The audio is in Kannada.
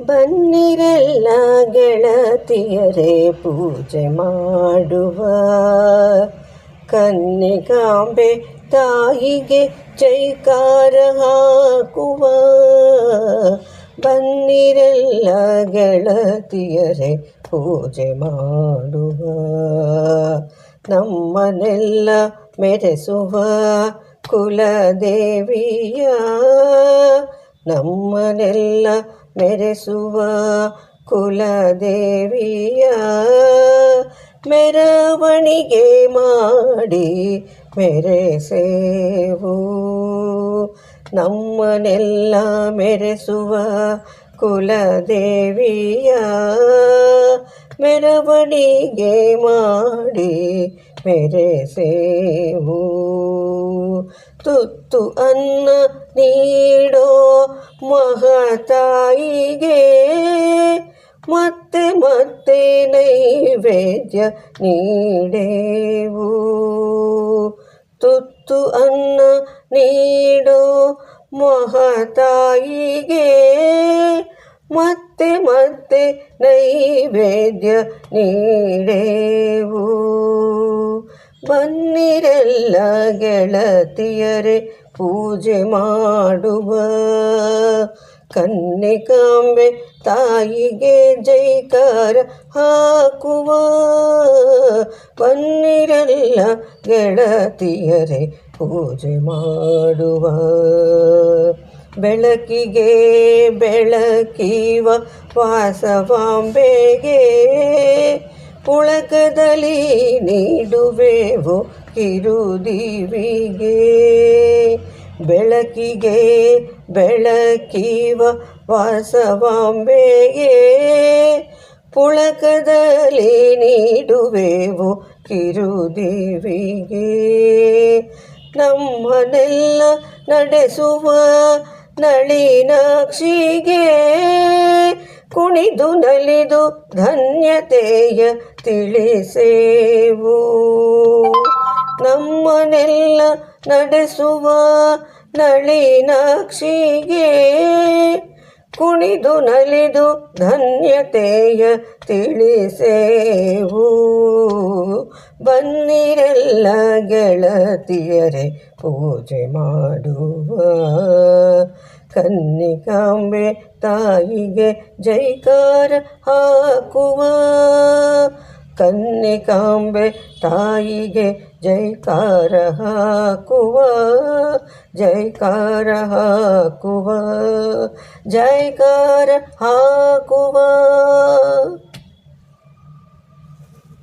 ಬನ್ನಿರೆಲ್ಲ ಗೆಳತಿಯರೇ, ಪೂಜೆ ಮಾಡುವ ಕನ್ನಿಗಾಂಬೆ ತಾಯಿಗೆ ಜೈಕಾರ ಹಾಕುವ. ಬನ್ನಿರೆಲ್ಲ ಗೆಳತಿಯರೇ, ಪೂಜೆ ಮಾಡುವ. ನಮ್ಮನೆಲ್ಲ ಮೆರೆಸುವ ಕುಲದೇವಿಯ ನಮ್ಮನೆಲ್ಲ ಮೆರೆಸುವ ಕುಲದೇವಿಯ ಮೆರವಣಿಗೆ ಮಾಡಿ ಮೆರೆಸೇವು. ನಮ್ಮನೆಲ್ಲ ಮೆರೆಸುವ ಕುಲದೇವಿಯ ಮೆರವಣಿಗೆ ಮಾಡಿ ಮೆರೆಸೇವು. ತುತ್ತು ಅನ್ನ ನೀಡೋ ಮಹತಾಯಿಗೆ ಮತ್ತೆ ಮತ್ತೆ ನೈವೇದ್ಯ ನೀಡೇವು. ತುತ್ತು ಅನ್ನ ನೀಡೋ ಮಹತಾಯಿಗೆ ಮತ್ತೆ ಮತ್ತೆ ನೈವೇದ್ಯ ನೀಡೇವು. ಬನ್ನಿರೆಲ್ಲ ಗೆಳತಿಯರೆ ಪೂಜೆ ಮಾಡುವ. ಕನ್ನಿಕಾಂಬೆ ತಾಯಿಗೆ ಜೈಕಾರ ಹಾಕುವ. ಪನ್ನಿರೆಲ್ಲ ಗೆಳತಿಯರೆ ಪೂಜೆ ಮಾಡುವ. ಬೆಳಕಿಗೆ ಬೆಳಕಿವ ವಾಸವಾಂಬೆಗೆ ಪುಳಕದಲ್ಲಿ ನೀಡುವೆವು ಕಿರುದಿವಿಗೆ. ಬೆಳಕಿಗೆ ಬೆಳಕಿವ ವಾಸವಾಂಬೆಗೆ ಪುಳಕದಲ್ಲಿ ನೀಡುವೆವು ಕಿರುದಿವಿಗೆ. ನಮ್ಮನೆಲ್ಲ ನಡೆಸುವ ನಳಿನಾಕ್ಷಿಗೆ. ಕುಣಿದು ನಲಿದು ಧನ್ಯತೆಯ ತಿಳಿಸೇವು. ನಮ್ಮನೆಲ್ಲ ನಡೆಸುವ ನಳಿನಾಕ್ಷಿಗೆ ಕುಣಿದು ನಲಿದು ಧನ್ಯತೆಯ ತಿಳಿಸೇವು. ಬನ್ನಿರೆಲ್ಲ ಗೆಳತಿಯರೇ, ಪೂಜೆ ಮಾಡುವ ಕನ್ನಿಕಾಂಬೆ ತಾಯಿಗೆ ಜೈಕಾರ ಹಾಕುವ ಕನ್ನಿಕಾಂಬೆ ತಾಯಿಗೆ ಜೈಕಾರ ಹಾಕುವ ಜೈಕಾರ ಹಾಕುವ ಜೈಕಾರ ಹಾಕುವ